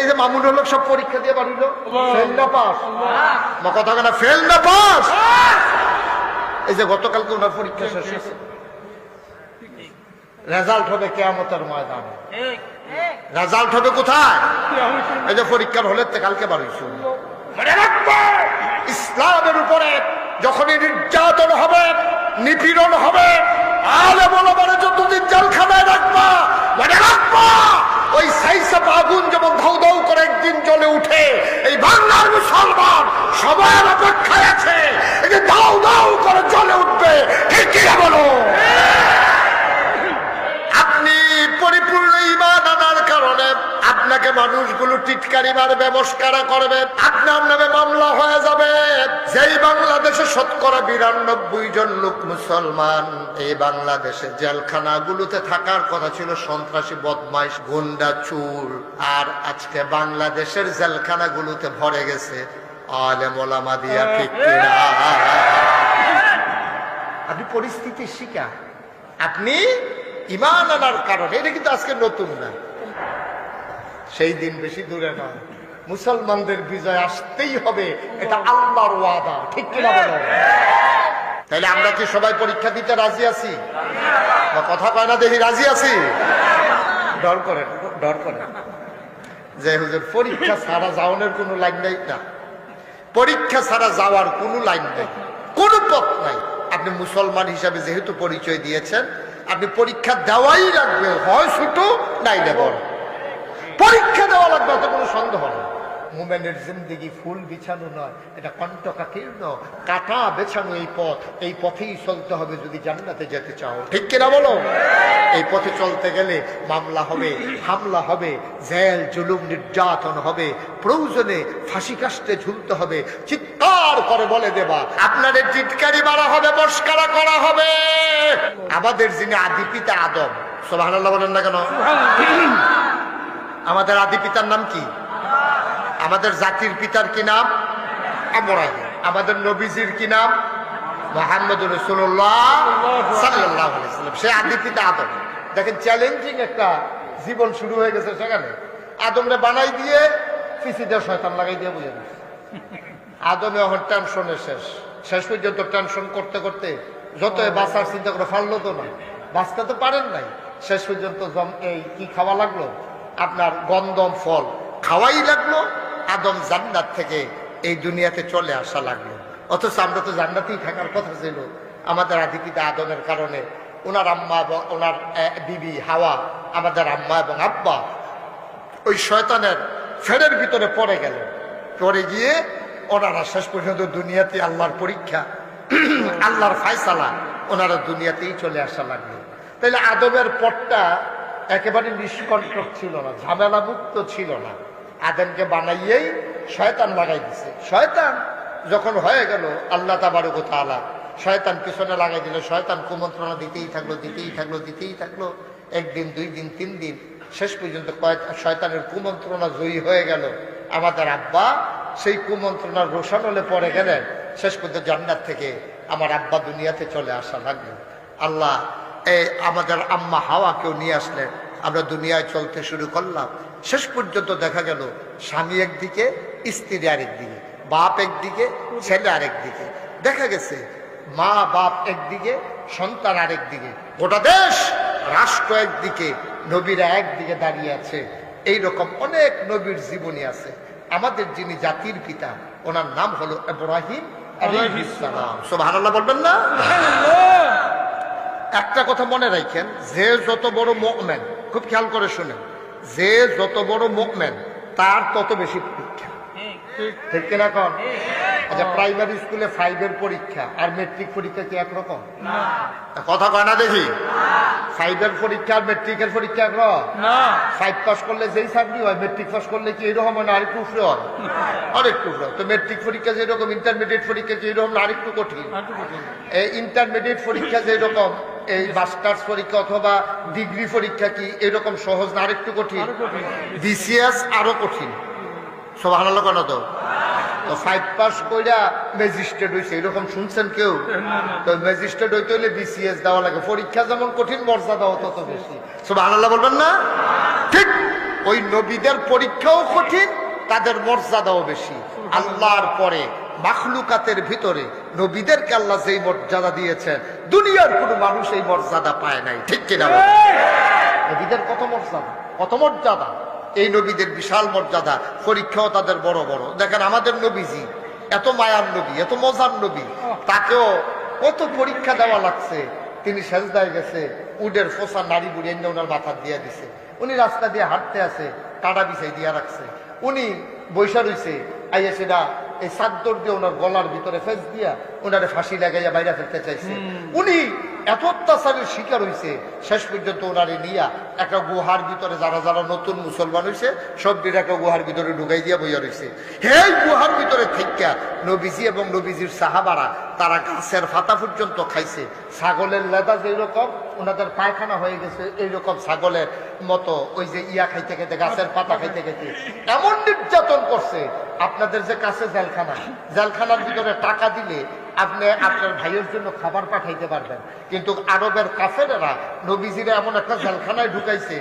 এই যে সব পরীক্ষা দিয়ে বাড়িল। ফেল না পাস কথা কেনা? ফেল না পাস এই যে গতকালকে ওনার পরীক্ষা শেষ হয়েছে। রেজাল্ট হবে কেয়ামতের ময়দানে। রেজাল্ট হবে কোথায়? এই যে পরীক্ষার হলে কালকে বাড়িয়েছে রাখবে ইসলামের উপরে যখনই নির্যাতন হবে নিপীড়ন হবে আলে বলো মানে যতদিন জেলখানায় রাখবা রাখবা ওই সাইসাপ আগুন যেমন ধাউ ধাউ করে একদিন জ্বলে উঠে, এই বাংলার মুসলমান সবার অপেক্ষায় আছে। এই যে দাউ দাউ করে জ্বলে উঠবে, ঠিক কিনা বলো আপনি পরিপূর্ণ ইমান আনার কারণে আপনাকে মানুষগুলো টিটকারি মারবে মস্কারা করবে। আপনার নামে মামলা হয়ে যাবে। যেই বাংলাদেশে শতকরা বিরানব্বই জন লোক মুসলমান, এই বাংলাদেশে জেলখানাগুলোতে থাকার কথা ছিল সন্ত্রাসী, বদমাইশ, গুন্ডা, চুর। আর আজকে বাংলাদেশের জেলখানাগুলোতে ভরে গেছে আলে মোলামা দিয়া ঠিক আপনি পরিস্থিতির শিকার। আপনি ইমান আনার কারণে। এটা কিন্তু আজকে নতুন না। সেই দিন বেশি দূরে নয়। মুসলমানদের বিজয় আসতেই হবে, এটা আল্লাহর ওয়াদা, ঠিক কিনা বলো? তাহলে আমরা কি সবাই পরীক্ষা দিতে রাজি আছি? বা কথা কয় না দেখি রাজি আছি? ডর করেন ডর করেন যে হুজুর, পরীক্ষা ছাড়া যাওয়ানোর কোনো লাইন নেই না। পরীক্ষা ছাড়া যাওয়ার কোনো লাইন নেই। কোনো পথ নাই। আপনি মুসলমান হিসাবে যেহেতু পরিচয় দিয়েছেন, আপনি পরীক্ষা দেওয়াই লাগবে, হয় ছোট নাইলে বড় পরীক্ষা দেওয়া লাগবে, অত কোনো সন্দেহ নেই। মোমেনের জিন্দিগি ফুল বিছানো নয়, এটা কণ্টকাকীর্ণ কাটা বেছানো এই পথ। এই পথেই চলতে হবে যদি জান্নাতে যেতে চাও। ঠিক কিনা বলো? এই পথে চলতে গেলে মামলা হবে, হামলা হবে, জেল, জুলুম নির্যাতন হবে, প্রয়োজনে ফাঁসি কাস্টে ঝুলতে হবে। চিৎকার করে বলে দেবা, আপনাদের চিৎকারি মারা হবে, মস্কারা করা হবে। আমাদের যিনি আদি পিতা আদম। সোভান বলেন না কেন? আমাদের আদি পিতার নাম কি? আমাদের জাতির পিতার কি নাম? আমাদের নবীজির কি নাম? মোহাম্মদ রসুল্লাহ সে আদি পিতা আদম। দেখেন চ্যালেঞ্জিং একটা জীবন শুরু হয়ে গেছে সেখানে। আদমরে বানাই দিয়ে পিসি দিয়ে শয়তান লাগাই দিয়ে বুঝে গেছে। আদমে এখন টেনশনে শেষ। শেষ পর্যন্ত টেনশন করতে করতে যত বাঁচার চিন্তা করে ফাললো তো না। বাঁচতে তো পারেন নাই। শেষ পর্যন্ত এই কি খাওয়া লাগল? আপনার গন্ধম ফল খাওয়াই লাগল, আদম জান্নাত থেকে এই দুনিয়াতে চলে আসা লাগল। অথচ আমরা তো জান্নাতেই থাকার কথা ছিল। আমাদের আদিপিতা আদমের কারণে ওনার আম্মা এবং ওনার বিবি হাওয়া, আমাদের আম্মা এবং আব্বা ওই শয়তানের ফেরের ভিতরে পড়ে গেল। পড়ে গিয়ে ওনারা শেষ পর্যন্ত দুনিয়াতে আল্লাহর পরীক্ষা, আল্লাহর ফায়সালা ওনারা দুনিয়াতেই চলে আসা লাগল। তাহলে আদমের পথটা একেবারে নিষ্কণ্টক ছিল না ঝামেলা মুক্ত ছিল না। আদমকে বানাইয়েই শয়তান লাগাই দিছে। শয়তান যখন হয়ে গেল, আল্লাহ তাবারক তাআলা শয়তান পিছনে লাগাই দিল। শয়তান কুমন্ত্রণা দিতেই থাকল দিতেই থাকল দিতেই থাকল। একদিন, দুই দিন, তিন দিন, শেষ পর্যন্ত শয়তানের কুমন্ত্রণা জয়ী হয়ে গেল। আমাদের আব্বা সেই কুমন্ত্রণার রোশানলে পরে গেলেন। শেষ পর্যন্ত জান্নাত থেকে আমার আব্বা দুনিয়াতে চলে আসা লাগল। আল্লাহ এই আমাদের আম্মা হাওয়াকেও নিয়ে আসলেন আমরা দুনিয়ায় চলতে শুরু করলাম। শেষ পর্যন্ত দেখা গেল, স্বামী একদিকে, স্ত্রী আরেকদিকে, বাপ একদিকে, ছেলে আরেক দিকে দেখা গেছে, মা, বাপ একদিকে, সন্তান আরেক দিকে গোটা দেশ, রাষ্ট্র একদিকে, নবীরা একদিকে দাঁড়িয়ে আছে। এই রকম অনেক নবীর জীবনী আছে। আমাদের যিনি জাতির পিতা, ওনার নাম হলো ইব্রাহিম সুবহানাল্লাহ বলবেন না? একটা কথা মনে রাখেন যে যত বড় মুমিন খুব খেয়াল করে শুনেন যে যত বড় মুমিন তার তত বেশি পরীক্ষা। ঠিক কিনা কন? আচ্ছা প্রাইমারি স্কুলে ফাইভের পরীক্ষা আর মেট্রিক পরীক্ষা কি একরকম? কথা কয় না দেখি? ফাইভের পরীক্ষা আর মেট্রিকের পরীক্ষা একরকম? ফাইভ পাস করলে যেই চাকরি হয় মেট্রিক পাস করলে কি এরকম হয় না আরেকটু উপরে হয়? আরেকটু উপরে তো মেট্রিক পরীক্ষা যেরকম ইন্টারমিডিয়েট পরীক্ষা যেরকম না আরেকটু কঠিন? এই ইন্টারমিডিয়েট পরীক্ষা যেরকম এই মাস্টার্স পরীক্ষা অথবা ডিগ্রি পরীক্ষা কি এরকম সহজ না? আরেকটু কঠিন। বিসিএস আরও কঠিন। সব ভালো কেন তো? তো ফাইভ পাস কইরা ম্যাজিস্ট্রেট হইছে। এরকম শুনছেন কেউ? তো ম্যাজিস্ট্রেট হইতে হইলে বিসিএস দেওয়া লাগে। পরীক্ষা যেমন কঠিন মর্যাদাও তত বেশি। সব আল্লাহ বলবেন না? ঠিক। ওই নবীদের পরীক্ষাও কঠিন তাদের মর্যাদাও বেশি। আল্লাহর পরে মাখলুকাতের ভিতরে নবীদেরকে আল্লাহ যেই মর্যাদা দিয়েছেন, দুনিয়ার কোনো মানুষ এই মর্যাদা পায় নাই। ঠিক কিনা নবীদের কত মর্যাদা? কত মর্যাদা? এই নবীদের বিশাল মর্যাদা, পরীক্ষাও তাদের বড় বড়। দেখেন আমাদের নবীজি, এত মায়ার নবী, এত মজার নবী, তাকেও কত পরীক্ষা দেওয়া লাগছে। তিনি সেজদায় গেছে উডের ফোসা নারী বুড়ি এনে ওনার মাথা দিয়ে দিছে। উনি রাস্তা দিয়ে হাঁটতে আছে, কাটা বিছাই দিয়া রাখছে। উনি বৈশা রইছে, আইয়া সেটা এই সাদ্দর দিয়ে ওনার গলার ভিতরে ফেস দিয়া ওনারে ফাঁসি লাগাইয়া বাইরে ফেলতে চাইছে। উনি এত অত্যাচারের শিকার হইছে, শেষ পর্যন্ত ওনারে নিয়া একটা গুহার ভিতরে যারা যারা নতুন মুসলমান হইছে, সব একটা গুহার ভিতরে ঢুকাই দিয়া বইয়া রইছে। এই গুহার ভিতরে থেকে নবীজি এবং নবীজির সাহাবারা, তারা গাছের ফাতা পর্যন্ত খাইছে। ছাগলের লেদা যেরকম ওনাদের পায়খানা হয়ে গেছে, এইরকম ছাগলের মতো ওই যে ইয়া খাইতে খাইতে, গাছের পাতা খাইতে খাইতে। এমন নির্যাতন করছে। আপনাদের যে কাছে জেলখানা, জেলখানার ভিতরে টাকা দিলে আপনি আপনার ভাইয়ের জন্য খাবার পাঠাইতে পারবেন। কিন্তু আরবের কাফেরা নবীজিরা এমন একটা জেলখানায় ঢুকাইছে,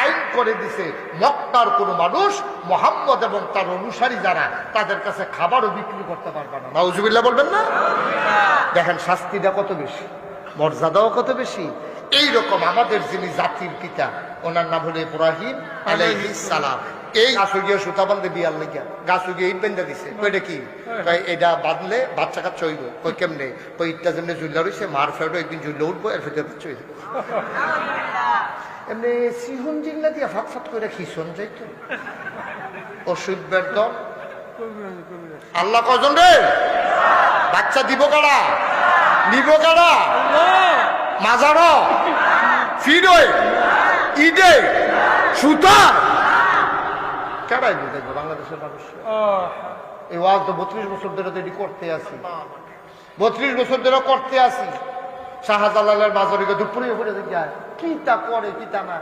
আইন করে দিছে, মক্কার কোন মানুষ মোহাম্মদ এবং তার অনুসারী যারা, তাদের কাছে খাবারও বিক্রি করতে পারবে না। নাউজুবিল্লাহ বলবেন না? দেখেন শাস্তিটা কত বেশি, মর্যাদাও কত বেশি এই রকম আমাদের যিনি জাতির পিতা, ওনার নাম হলো ইব্রাহিম সালাম। এই গাছ গিয়ে সুতা বান্ধে বিয়ার লেগিয়া গাছ গিয়ে ইট বেঁধে দিছে। কইটা কি? এটা বাঁধলে বাচ্চা কাচ্চা হইব। কই কেমনে? কই ইটটা যেমনি ঝুল্লা রয়েছে মার ফেরো একদিন ঝুল্লে উঠবো, এর ভিতরে বাচ্চা হইব। এমনি সিহন জিল্লা দিয়া ফাট ফাট করে খিসন যাইতো? ওষুধ দল আল্লাহ কজন রে? বাচ্চা দিব কারা? নিব কারা? মাজার ফিরোয় ঈদে সুতা কেডাই দেখব বাংলাদেশের মানুষ? এই ওয়াজ তো বত্রিশ বছর ধরে তো এটি করতে আসি। বত্রিশ বছর ধরে করতে আসি। শাহজালালের বাজারে দুপুরে উপরে যায় কি তা করে, কি তা না?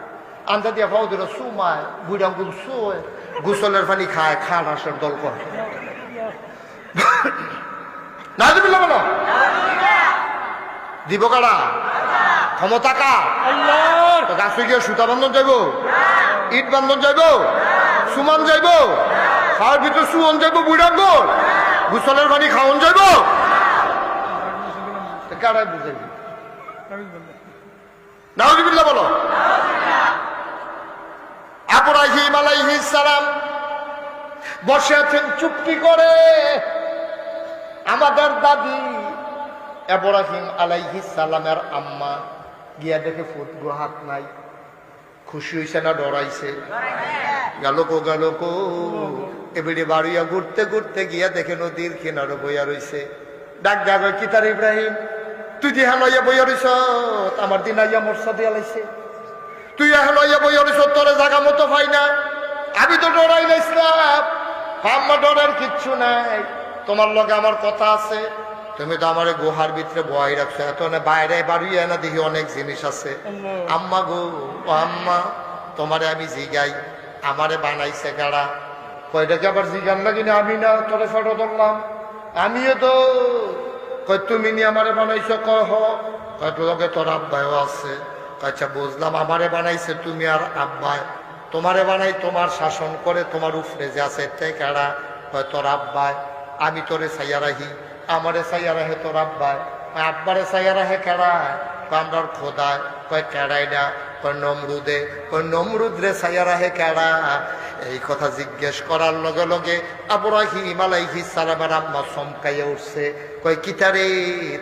আন্দা দিয়া পাও দিল সুমায় বুড়া গুল শুয়ে, গুসলের পানি খায়, খান আসার দল করে। না দিবি দিব কারা? ক্ষমতা কার? গাছে গিয়ে সুতা বান্ধন যাইব? ইট বান্ধন যাইব? সুমান যাইব? খাওয়ার ভিতরে সুমন যাইব গোল? গুসলের পানি খাওয়ান যাইব? বলো। আবরাহিম সালাম বসে আছেন চুপটি করে। আমাদের দাদি এব্রাহিম আলাইহিস সালামের আম্মা গিয়া দেখে ফুট হাত নাই। খুশি হইছে না ডরাইছে? গেল কো এবারে বাড়িয়া ঘুরতে ঘুরতে গিয়া দেখে নদীর কিনারে বইয়া রইছে। ডাক ডাক কি তার ইব্রাহিম? তুই দিহা লইয়া বইয়া রইছ, আমার দিন আইয়া মর্ষা দিয়া লাইছে তুই এখন লইয়া বইয়া রইছ, তোরে জায়গা মতো পাই না। আমি তো ডরাই নাইছিলাম আমার ডরার কিচ্ছু নাই। তোমার লগে আমার কথা আছে। তুমি তো আমার গুহার ভিতরে বয় রাখছো এত না বাইরে বাড়িয়ে না দেখি অনেক জিনিস আছে। আম্মা গো ও আম্মা তোমারে আমি জিগাই আমারে বানাইছে গাড়া কয়টাকে আবার জিগান না? আমি না তোরে ফটো ধরলাম আমিও তো কয় তুমি নি আমারে বানাইছো কয় হ। কয় লগে তোর আব্বায়ও আছে। আচ্ছা বুঝলাম আমারে বানাইছে তুমি আর আব্বায়। তোমারে বানাই তোমার শাসন করে তোমার উফরে যে আছে এটাই কাড়া কয় তোর আব্বায় আমি তোরে সাইয়া রাহি আমারে সাইয়া রাহে তোর আব্বায় আব্বারে সাইয়া রাহে কেড়া কয় আমরার খোদায় কয় কেড়াই না, কয় নমরুদে, কয় নমরুদ রে সাইয়া রাহে কেড়া এই কথা জিজ্ঞেস করার লগে লগে আবরাহিম আলাইহিস সালামের আম্মা চমকাইয়া উঠছে। কয় কিতারে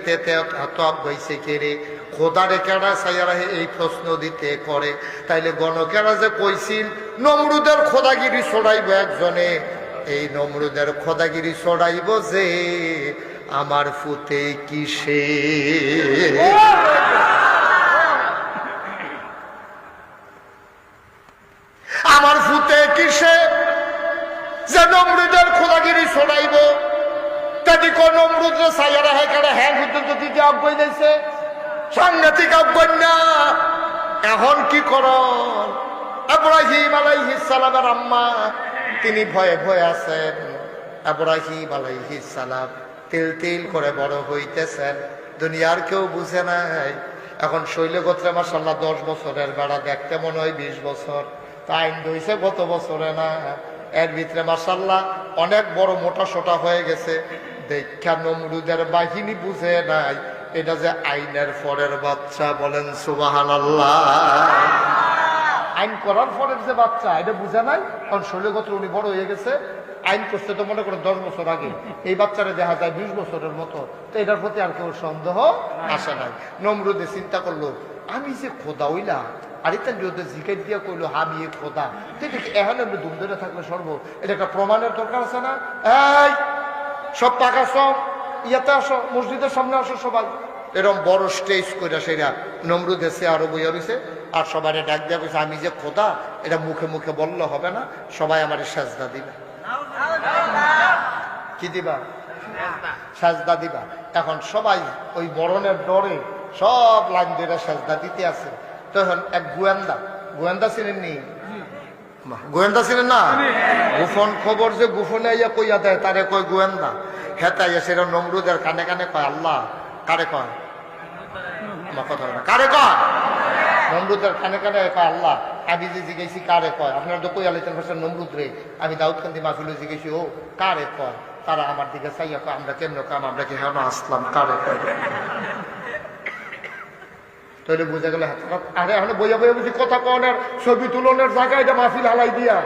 তেতে হাতক গইছে কে রে? খোদারে কেডা সাইয়া রাহে এই প্রশ্ন দিতে করে। তাইলে গণকেরা যে কইছিল, নমরুদের খোদাগিরি ছড়াইব একজনে। এই নমরুদের খোদাগিরি ছড়াইব যে আমার ফুতে কিসে আমার ফুতে কিসে যে নমরুদের খোদাগিরি ছড়াইব। তাদি কোন নমরুদ সাইয়া রাহে কেডা হ্যাঁ পর্যন্ত দিতে অজ্ঞই দিয়েছে সাংঘাতিক অজ্ঞান না। এখন কি কর আবরাহিম আলাইহিস সালামের আম্মা তিনি ভয়ে ভয়ে আছেন। আবরাহিম আলাইহিস সালাম তিল তিল করে বড় হইতেছেন। দুনিয়ার কেউ বুঝে নাই। এখন শৈল গোত্রে মাসাল্লাহ দশ বছরের বেড়া দেখতে মনে হয় বিশ বছর। তা আইন হয়েছে গত বছরে না। এর ভিতরে মাসাল্লাহ অনেক বড় মোটা সোটা হয়ে গেছে। দেখা নমরুদের বাহিনী বুঝে নাই। এটা যে আইনের পরের বাচ্চা বলেন সুবাহান আইন করার পরের যে বাচ্চা, এটা বুঝে নাই, কারণ শৈলগত উনি বড় হয়ে গেছে। আইন করছে তো মনে করেন দশ বছর আগে। এই বাচ্চারা দেখা যায় বিশ বছরের মতো। তো এটার প্রতি আর কেউ সন্দেহ আসে নাই। নমরুদে চিন্তা করল, আমি যে খোদা হইলা আর ইতান যদি জিকাই দিয়া কইলো এ খোদা। সর্ব? এটা একটা প্রমাণের দরকার আছে না? সব টাকা ইয়াতে আসো মসজিদের সামনে আসো সবাই। এরকম বড় স্টেজ করে সেরা নমরুদ এসে আরও বইয়া রয়েছে আর সবাই ডাক দেওয়া কইছে, আমি যে খোদা, এটা মুখে মুখে বললে হবে না, সবাই আমার সাজদা দিবে। কি দিবা? সাজদা দিবা। এখন সবাই ওই মরণের ডরে সব লাইন ধরে সাজদা দিতে আছে। তখন এক গোয়েন্দা গোয়েন্দা ছিলেন নি? গোয়েন্দা ছিলেন না? গোপন খবর যে গোপনে ইয়া কইয়া দেয়, তারে কয় গোয়েন্দা। হেতাই সেটা নমরুদের কানে কানে কয়, আল্লাহ কারে কয়? কথা না। কারে কয়? নমরুদের কানে কানে কয়, আল্লাহ, আমি যে জিজ্ঞেসি কারে কয়, আপনার তো কই আলিতেন ভাষার নমরুদ রে, আমি দাউদকান্দি মাসুলে জিজ্ঞেসি, ও, কারে কয়? তারা আমার দিকে চাইয়া কয়, আমরা কেমন কাম, আমরা কি হেন আসলাম, কারে কয়? তাহলে বুঝে গেলে আরে, এখন বইয়া বইয়া বুঝি কথা কনের ছবি তুলনের জায়গায় এটা মাহফিল হালাই দিয়া।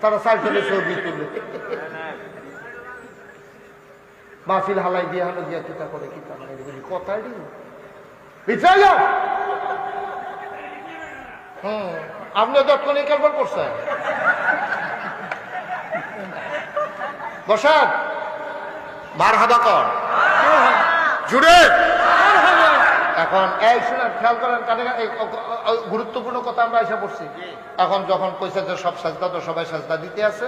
তারা সাইকেলে ছবি তুলে মাহফিল হালাই দিয়া হলো গিয়া কিতা করে, কিতা দি পিছাই যাও হুম, আপনি কারবার মার হাবা কর। জুড়ে। এখন এই খেয়াল করেন, কানে গুরুত্বপূর্ণ কথা আমরা এসে পড়ছি। এখন যখন কইছে যে সব সাজদা, তো সবাই সাজদা দিতে আছে।